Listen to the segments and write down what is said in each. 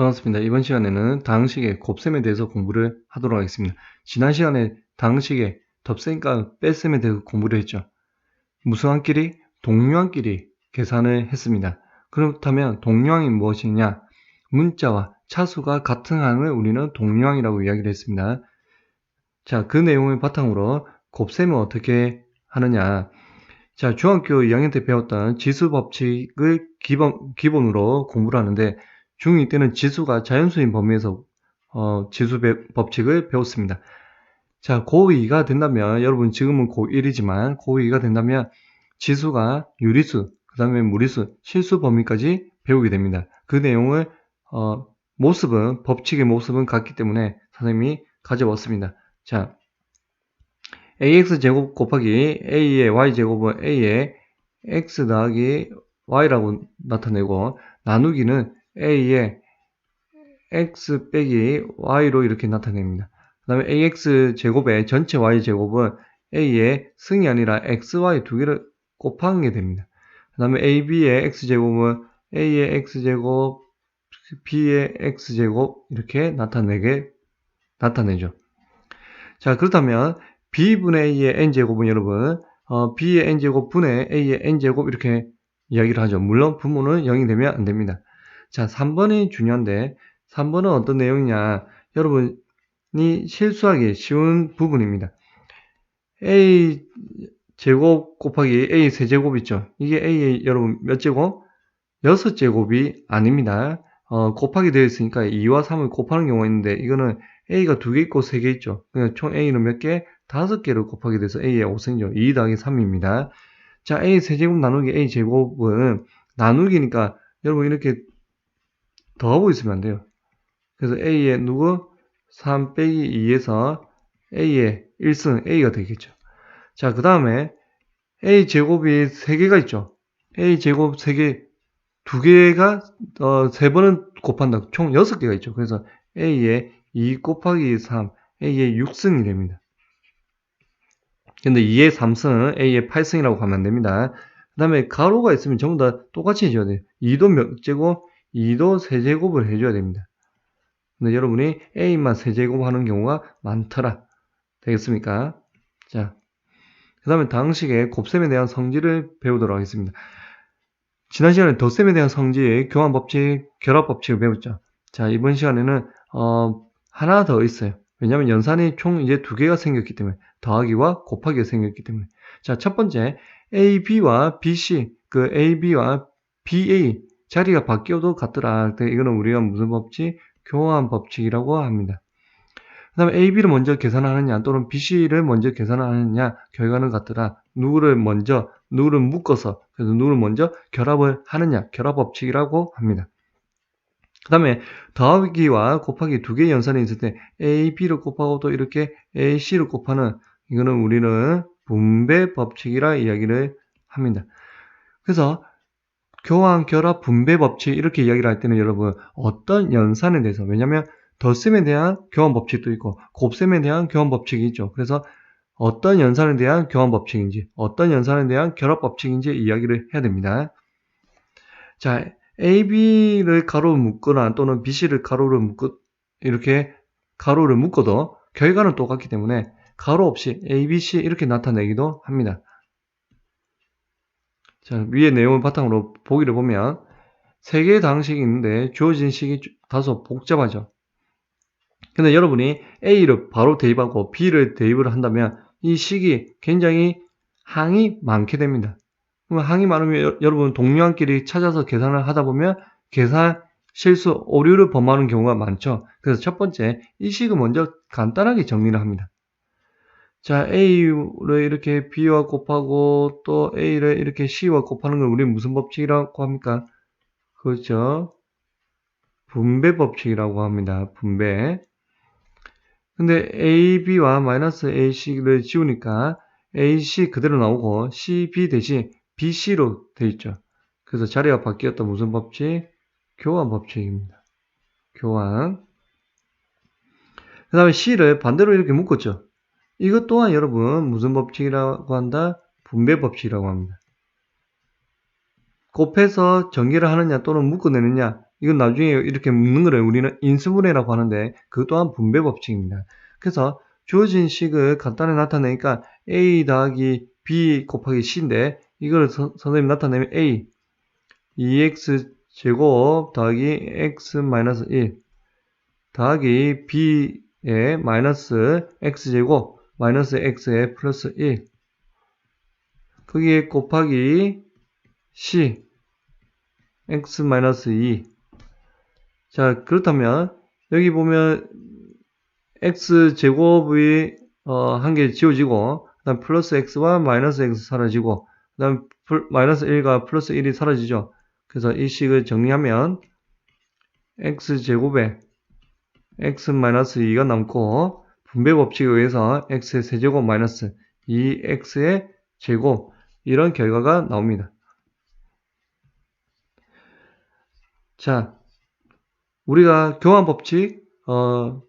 반갑습니다. 이번 시간에는 다항식의 곱셈에 대해서 공부를 하도록 하겠습니다. 지난 시간에 다항식의 덧셈과 뺄셈에 대해서 공부를 했죠. 무수한끼리 동류한끼리 계산을 했습니다. 그렇다면 동류항이 무엇이냐? 문자와 차수가 같은 항을 우리는 동류항이라고 이야기를 했습니다. 자, 그 내용을 바탕으로 곱셈을 어떻게 하느냐? 자, 중학교 2학년 때 배웠던 지수 법칙을 기본, 기본으로 공부를 하는데 중2 때는 지수가 자연수인 범위에서 어, 지수 배, 법칙을 배웠습니다. 자, 고2가 된다면 여러분 지금은 고1이지만 고2가 된다면 지수가 유리수, 그 다음에 무리수, 실수 범위까지 배우게 됩니다. 그 내용을 어, 모습은 법칙의 모습은 같기 때문에 선생님이 가져왔습니다. 자, ax 제곱 곱하기 a의 y 제곱은 a의 x 더하기 y라고 나타내고 나누기는 a의 x 빼기 y로 이렇게 나타냅니다. 그 다음에 ax 제곱의 전체 y 제곱은 a의 승이 아니라 xy 두 개를 곱한 게 됩니다. 그 다음에 ab의 x제곱은 a의 x제곱, b의 x제곱 이렇게 나타내게 나타내죠. 자 그렇다면 b분의 a의 n제곱은 여러분 어, b의 n제곱 분의 a의 n제곱 이렇게 이야기를 하죠. 물론 분모는 0이 되면 안 됩니다. 자 3번이 중요한데 3번은 어떤 내용이냐 여러분이 실수하기 쉬운 부분입니다. a 제곱 곱하기 a 세제곱 있죠. 이게 a 여러분 몇 제곱? 6제곱이 아닙니다. 어, 곱하기 되어 있으니까 2와 3을 곱하는 경우가 있는데 이거는 a가 두개 있고 세개 있죠. 그러니까 총 a는 몇 개? 다섯 개를 곱하게 돼서 a의 5승이죠. 2 더하기 3입니다. 자, a 세제곱 나누기 a 제곱은 나누기니까 여러분 이렇게 더하고 있으면 안 돼요. 그래서 a의 누구? 3 빼기 2에서 a의 1승 a가 되겠죠. 자, 그 다음에 a 제곱이 3개가 있죠. a 제곱 3개, 2개가 어, 3번은 곱한다. 총 6개가 있죠. 그래서 a의 2 곱하기 3, a의 6승이 됩니다. 근데 2의 3승은 a의 8승이라고 하면 안 됩니다. 그 다음에 가로가 있으면 전부 다 똑같이 해줘야 돼요. 2도 몇 제곱? 2도 세제곱을 해줘야 됩니다. 근데 여러분이 a만 세제곱 하는 경우가 많더라. 되겠습니까? 자, 그 다음에 당식의 곱셈에 대한 성질을 배우도록 하겠습니다. 지난 시간에 덧셈에 대한 성질, 교환법칙, 결합법칙을 배웠죠. 자, 이번 시간에는 어, 하나 더 있어요. 왜냐하면 연산이 총 이제 두 개가 생겼기 때문에 더하기와 곱하기가 생겼기 때문에 자, 첫 번째 AB와 BC, 그 AB와 BA 자리가 바뀌어도 같더라. 이거는 우리가 무슨 법칙? 교환 법칙이라고 합니다. 그 다음에 AB를 먼저 계산하느냐 또는 BC를 먼저 계산하느냐 결과는 같더라. 누구를 먼저 누구를 묶어서 그래서 누구를 먼저 결합을 하느냐 결합 법칙이라고 합니다. 그 다음에 더하기와 곱하기 두 개의 연산이 있을 때 AB를 곱하고 또 이렇게 AC를 곱하는 이거는 우리는 분배 법칙이라 이야기를 합니다. 그래서 교환, 결합, 분배 법칙 이렇게 이야기를 할 때는 여러분 어떤 연산에 대해서 왜냐하면 덧셈에 대한 교환 법칙도 있고 곱셈에 대한 교환 법칙이 있죠. 그래서 어떤 연산에 대한 교환 법칙인지 어떤 연산에 대한 결합 법칙인지 이야기를 해야 됩니다. 자, AB를 가로로 묶거나 또는 BC를 가로로 묶고 이렇게 가로를 묶어도 결과는 똑같기 때문에 가로 없이 ABC 이렇게 나타내기도 합니다. 자, 위의 내용을 바탕으로 보기를 보면 세 개의 당식이 있는데 주어진 식이 다소 복잡하죠. 근데 여러분이 A를 바로 대입하고 B를 대입을 한다면 이 식이 굉장히 항이 많게 됩니다. 그럼 항이 많으면 여러분 동료한끼리 찾아서 계산을 하다 보면 계산 실수 오류를 범하는 경우가 많죠. 그래서 첫 번째 이 식을 먼저 간단하게 정리를 합니다. 자, A를 이렇게 B와 곱하고 또 A를 이렇게 C와 곱하는 걸 우리는 무슨 법칙이라고 합니까? 그렇죠. 분배 법칙이라고 합니다. 분배. 근데 AB와 마이너스 AC를 지우니까 AC 그대로 나오고 CB 대신 BC로 돼 있죠. 그래서 자리가 바뀌었다 무슨 법칙? 교환 법칙입니다. 교환. 그 다음에 C를 반대로 이렇게 묶었죠. 이것 또한 여러분 무슨 법칙이라고 한다? 분배 법칙이라고 합니다. 곱해서 전개를 하느냐 또는 묶어내느냐 이건 나중에 이렇게 묶는 거를 우리는 인수분해라고 하는데 그 또한 분배 법칙입니다. 그래서 주어진 식을 간단히 나타내니까 a 더하기 b 곱하기 c인데 이걸 서, 선생님 나타내면 a 2x 제곱 더하기 x 마이너스 1 더하기 b의 마이너스 x제곱 마이너스 x의 플러스 1 거기에 곱하기 c x 마이너스 2 자, 그렇다면 여기 보면 x 제곱이 어, 한 개 지워지고 그다음 플러스 x와 마이너스 x 사라지고 그다음 플- 마이너스 1과 플러스 1이 사라지죠. 그래서 이 식을 정리하면 x 제곱에 x 마이너스 2가 남고 분배 법칙에 의해서 x의 세제곱 마이너스 2x의 제곱 이런 결과가 나옵니다. 자, 우리가 교환 법칙 어,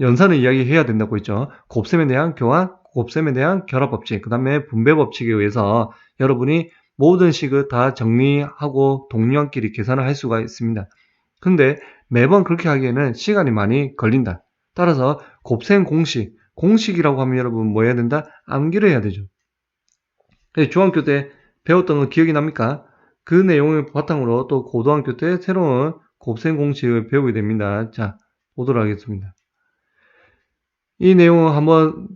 연산을 이야기해야 된다고 했죠. 곱셈에 대한 교환, 곱셈에 대한 결합 법칙, 그 다음에 분배 법칙에 의해서 여러분이 모든 식을 다 정리하고 동료한끼리 계산을 할 수가 있습니다. 근데 매번 그렇게 하기에는 시간이 많이 걸린다. 따라서 곱셈 공식, 공식이라고 하면 여러분 뭐 해야 된다? 암기를 해야 되죠. 중학교 때 배웠던 거 기억이 납니까? 그 내용을 바탕으로 또 고등학교 때 새로운 곱셈 공식을 배우게 됩니다. 자, 보도록 하겠습니다. 이 내용을 한번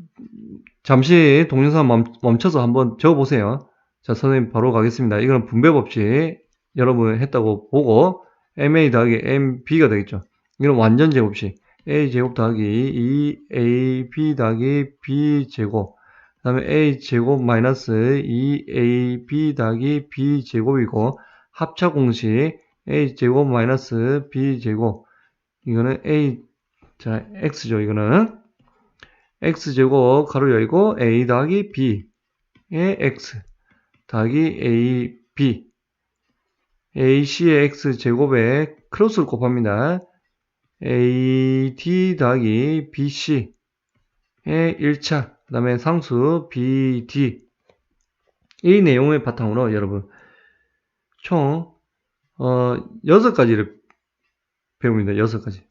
잠시 동영상 멈, 멈춰서 한번 적어보세요. 자, 선생님 바로 가겠습니다. 이거는 분배 법칙 여러분 했다고 보고 MA 더하기 MB가 되겠죠. 이건 완전 제곱식 A 제곱 더하기 2AB 더하기 B 제곱. 그 다음에 A 제곱 마이너스 2AB 더하기 B 제곱이고 합차 공식 A 제곱 마이너스 B 제곱. 이거는 A 자 X죠 이거는. X제곱 가로 열고 A 더하기 B의 X 더하기 AB AC의 X제곱에 크로스를 곱합니다. AD 더하기 BC의 1차 그 다음에 상수 BD 이 내용을 바탕으로 여러분 총 어, 6가지를 배웁니다. 6가지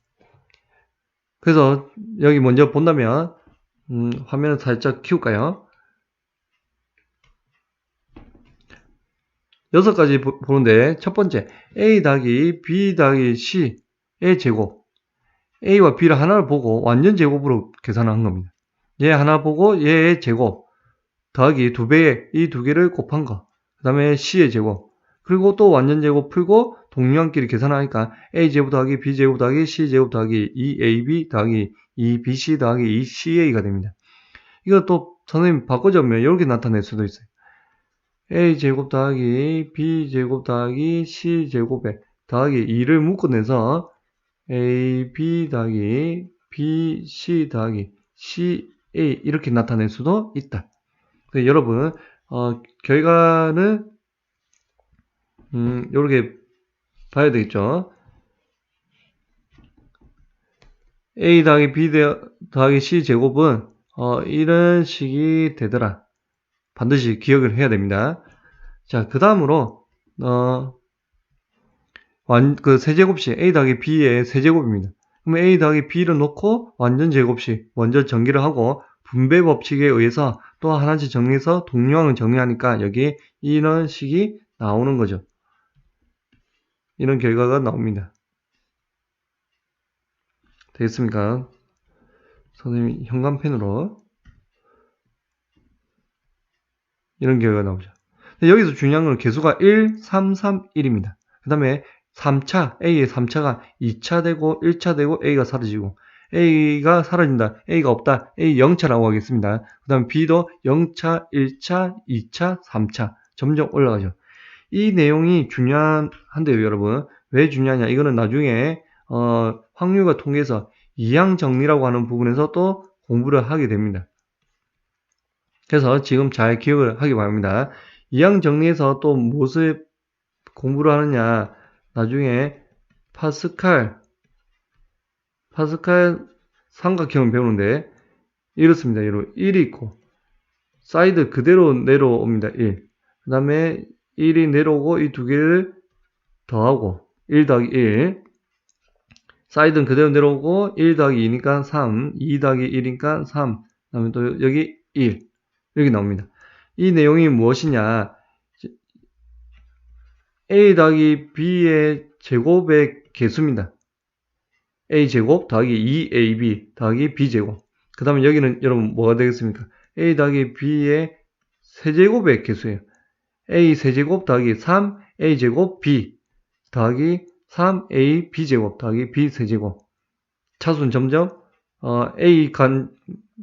그래서 여기 먼저 본다면 음, 화면을 살짝 키울까요? 여섯 가지 보- 보는데 첫 번째 a 더하기 b 더하기 c의 제곱 a와 b를 하나를 보고 완전 제곱으로 계산한 겁니다. 얘 하나 보고 얘의 제곱 더하기 두 배의 이 두 개를 곱한 거. 그 다음에 c의 제곱 그리고 또 완전 제곱 풀고 동량끼리 계산하니까 a 제곱 더하기 b 제곱 더하기 c 제곱 더하기 2ab 더하기 2bc 더하기 2ca가 됩니다. 또 선생님 바꿔주면 이렇게 나타낼 수도 있어요. a 제곱 더하기 b 제곱 더하기 c 제곱에 더하기 2를 묶어내서 a b 더하기 b c 더하기 c a 이렇게 나타낼 수도 있다. 그래서 여러분 어, 결과는 음, 이렇게 봐야 되겠죠. a 더하기 b 더하기 c 제곱은 어, 이런 식이 되더라. 반드시 기억을 해야 됩니다. 자, 그 다음으로, 어, 완, 그 세제곱식, a 더하기 b의 세제곱입니다. 그럼 a 더하기 b를 놓고 완전 제곱식 먼저 전기를 하고 분배 법칙에 의해서 또 하나씩 정리해서 동류항을 정리하니까 여기 이런 식이 나오는 거죠. 이런 결과가 나옵니다. 되겠습니까? 선생님이 현관펜으로 이런 결과가 나오죠. 여기서 중요한 건 개수가 1, 3, 3, 1입니다. 그 다음에 3차, A의 3차가 2차 되고 1차 되고 A가 사라지고 A가 사라진다. A가 없다. A 0차라고 하겠습니다. 그 다음 B도 0차, 1차, 2차, 3차 점점 올라가죠. 이 내용이 중요한데요, 여러분. 왜 중요하냐? 이거는 나중에 어, 확률과 통계에서 이항 정리라고 하는 부분에서 또 공부를 하게 됩니다. 그래서 지금 잘 기억을 하기 바랍니다. 이항 정리에서 또 무엇을 공부를 하느냐? 나중에 파스칼, 파스칼 삼각형을 배우는데 이렇습니다. 여러분 1이 있고 사이드 그대로 내려옵니다. 1. 그 다음에 1이 내려오고 이 두 개를 더하고 1 더하기 1 사이드는 그대로 내려오고 1 더하기 2니까 3, 2 더하기 1이니까 3, 그 다음에 또 여기 1 이렇게 나옵니다. 이 내용이 무엇이냐 a 더하기 b의 제곱의 개수입니다. a제곱 더하기 2ab 더하기 b제곱 그 다음에 여기는 여러분 뭐가 되겠습니까? a 더하기 b의 세제곱의 개수예요. a 세제곱 더하기 3a제곱 b 더하기 3a b제곱 더하기 b 세제곱 차수는 점점 어, a 관,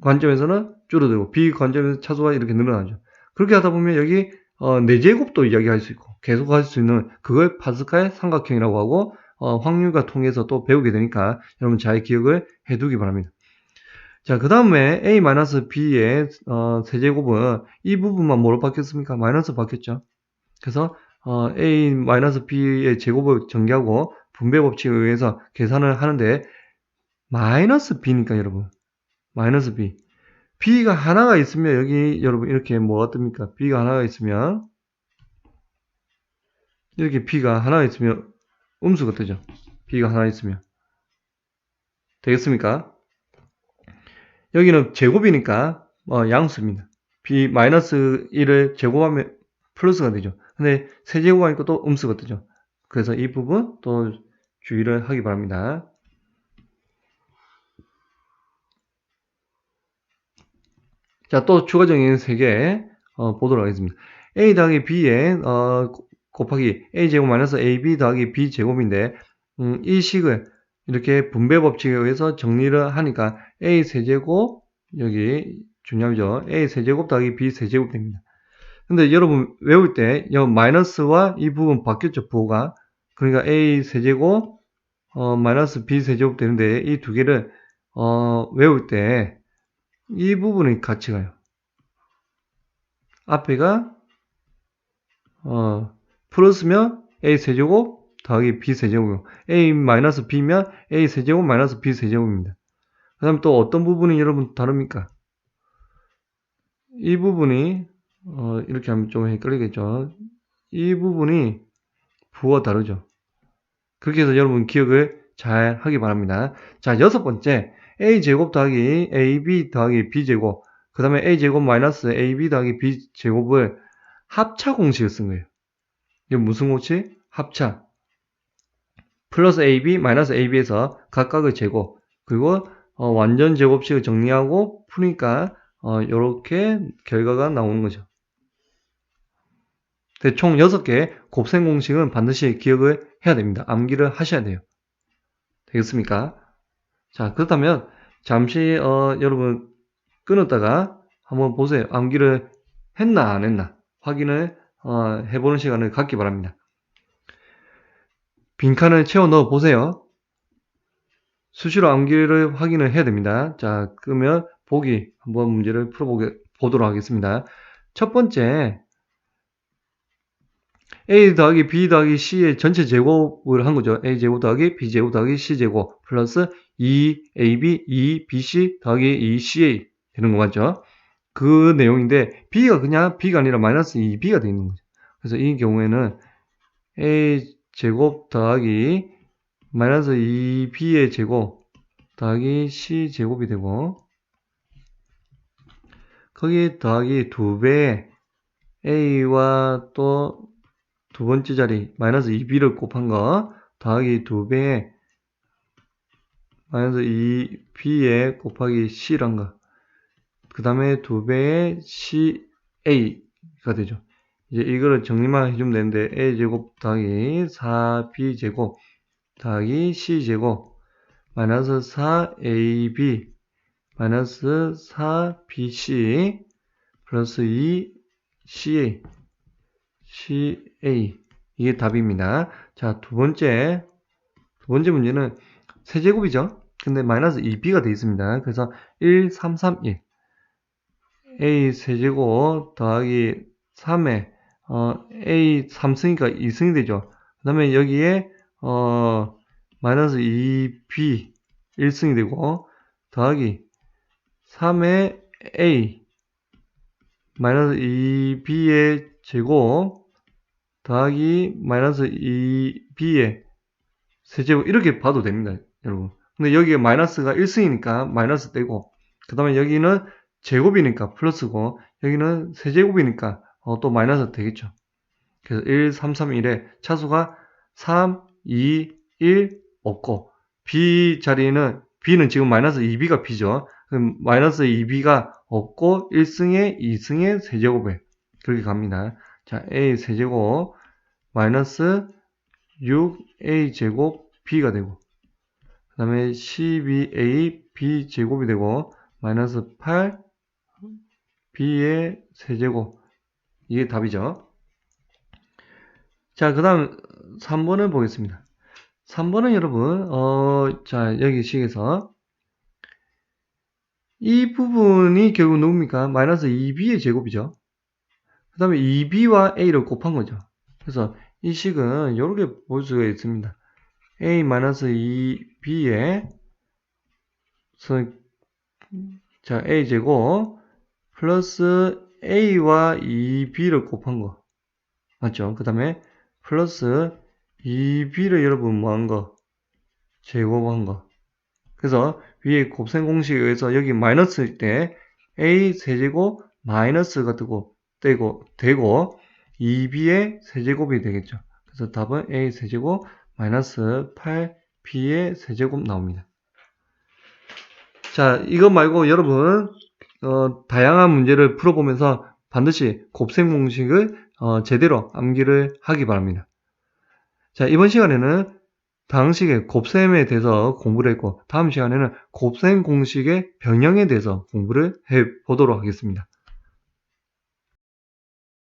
관점에서는 줄어들고 b 관점에서 차수가 이렇게 늘어나죠. 그렇게 하다 보면 여기 어, 4제곱도 이야기할 수 있고 계속 할 수 있는 그걸 파스칼 삼각형이라고 하고 어, 확률과 통해서 또 배우게 되니까 여러분 잘 기억을 해두기 바랍니다. 자, 그 다음에 a-b의 어, 세제곱은 이 부분만 뭐로 바뀌었습니까? 마이너스 바뀌었죠. 그래서 어, a-b의 제곱을 전개하고 분배 법칙에 의해서 계산을 하는데 마이너스 b니까 여러분 마이너스 b b가 하나가 있으면 여기 여러분 이렇게 뭐가 뜹니까? b가 하나가 있으면 이렇게 b가 하나 있으면 음수가 되죠. b가 하나 있으면 되겠습니까? 여기는 제곱이니까 어, 양수입니다. b 마이너스 1을 제곱하면 플러스가 되죠. 근데 세제곱하니까 또 음수가 되죠. 그래서 이 부분 또 주의를 하기 바랍니다. 자, 또 추가적인 세개 어, 보도록 하겠습니다. a 더하기 b에 어, 곱하기 a제곱 마이너스 ab 더하기 b제곱인데 음, 이 식을 이렇게 분배 법칙에 의해서 정리를 하니까 a 세제곱 여기 중요하죠. a 세제곱 더하기 b 세제곱 됩니다. 근데 여러분 외울 때 이 마이너스와 이 부분 바뀌었죠. 부호가. 그러니까 a 세제곱 어, 마이너스 b 세제곱 되는데 이 두 개를 어, 외울 때 이 부분이 같이 가요. 앞에가 어, 플러스면 a 세제곱 더하기 b 세제곱 a 마이너스 b면 a 세제곱 마이너스 b 세제곱입니다. 그 다음 또 어떤 부분이 여러분 다릅니까? 이 부분이 어, 이렇게 하면 좀 헷갈리겠죠. 이 부분이 부와 다르죠. 그렇게 해서 여러분 기억을 잘 하기 바랍니다. 자, 여섯 번째 a제곱 더하기 ab 더하기 b제곱 그 다음에 a제곱 마이너스 ab 더하기 b제곱을 합차 공식을 쓴 거예요. 이게 무슨 공식? 합차. 플러스 AB, 마이너스 AB에서 각각의 제곱, 그리고 어, 완전 제곱식을 정리하고 푸니까 어, 이렇게 결과가 나오는 거죠. 총 6개 곱셈 공식은 반드시 기억을 해야 됩니다. 암기를 하셔야 돼요. 되겠습니까? 자, 그렇다면 잠시 어, 여러분 끊었다가 한번 보세요. 암기를 했나 안 했나 확인을 어, 해보는 시간을 갖기 바랍니다. 빈칸을 채워 넣어 보세요. 수시로 암기를 확인을 해야 됩니다. 자, 그러면 보기 한번 문제를 풀어보도록 하겠습니다. 첫 번째, a 더하기 b 더하기 c의 전체 제곱을 한 거죠. a 제곱 더하기 b 제곱 더하기 c 제곱 플러스 2ab, 2bc 더하기 2ca 되는 거 맞죠? 그 내용인데 b가 그냥 b가 아니라 마이너스 2b가 되어 있는 거죠. 그래서 이 경우에는 a 제곱 더하기 마이너스 2b의 제곱 더하기 c 제곱이 되고 거기 더하기 2배 a와 또 두 번째 자리 마이너스 2b를 곱한 거 더하기 2배에 마이너스 2b에 곱하기 c란 거그 다음에 2배의 CA가 되죠. 이제 이거를 정리만 해주면 되는데 A제곱 더하기 4B제곱 더하기 C제곱 마이너스 4AB 마이너스 4BC 플러스 2CA CA 이게 답입니다. 자, 두 번째 두 번째 문제는 세제곱이죠. 근데 마이너스 2B가 되어 있습니다. 그래서 1, 3, 3, 1 a 세제곱 더하기 3에 어, a 3승이니까 2승이 되죠. 그 다음에 여기에 어, 마이너스 2b 1승이 되고 더하기 3의 a 마이너스 2b의 제곱 더하기 마이너스 2b의 세제곱 이렇게 봐도 됩니다. 여러분. 근데 여기에 마이너스가 1승이니까 마이너스 떼고, 그 다음에 여기는 제곱이니까 플러스고, 여기는 세제곱이니까 어, 또 마이너스 되겠죠. 그래서 1, 3, 3, 1에 차수가 3, 2, 1 없고, B 자리는, B는 지금 마이너스 2B가 B죠. 그럼 마이너스 2B가 없고, 1승에 2승에 세제곱에 그렇게 갑니다. 자, A 세제곱, 마이너스 6A 제곱 B가 되고, 그 다음에 12A B 제곱이 되고, 마이너스 8 B의 세제곱. 이게 답이죠. 자, 그 다음 3번을 보겠습니다. 3번은 여러분, 어, 자, 여기 식에서 이 부분이 결국 누굽니까? 마이너스 2b의 제곱이죠. 그 다음에 2b와 a를 곱한 거죠. 그래서 이 식은 이렇게 볼 수가 있습니다. a 마이너스 2b의 자, a 제곱 플러스 a와 2b를 곱한 거. 맞죠? 그 다음에 플러스 2b를 여러분 뭐 한 거? 제곱한 거. 그래서 위에 곱셈 공식에 의해서 여기 마이너스일 때 a 세제곱 마이너스가 되고 되고 되고 2b의 세제곱이 되겠죠. 그래서 답은 a 세제곱 마이너스 8b의 세제곱 나옵니다. 자, 이것 말고 여러분 어, 다양한 문제를 풀어보면서 반드시 곱셈 공식을 어, 제대로 암기를 하기 바랍니다. 자, 이번 시간에는 방식의 곱셈에 대해서 공부를 했고 다음 시간에는 곱셈 공식의 변형에 대해서 공부를 해 보도록 하겠습니다.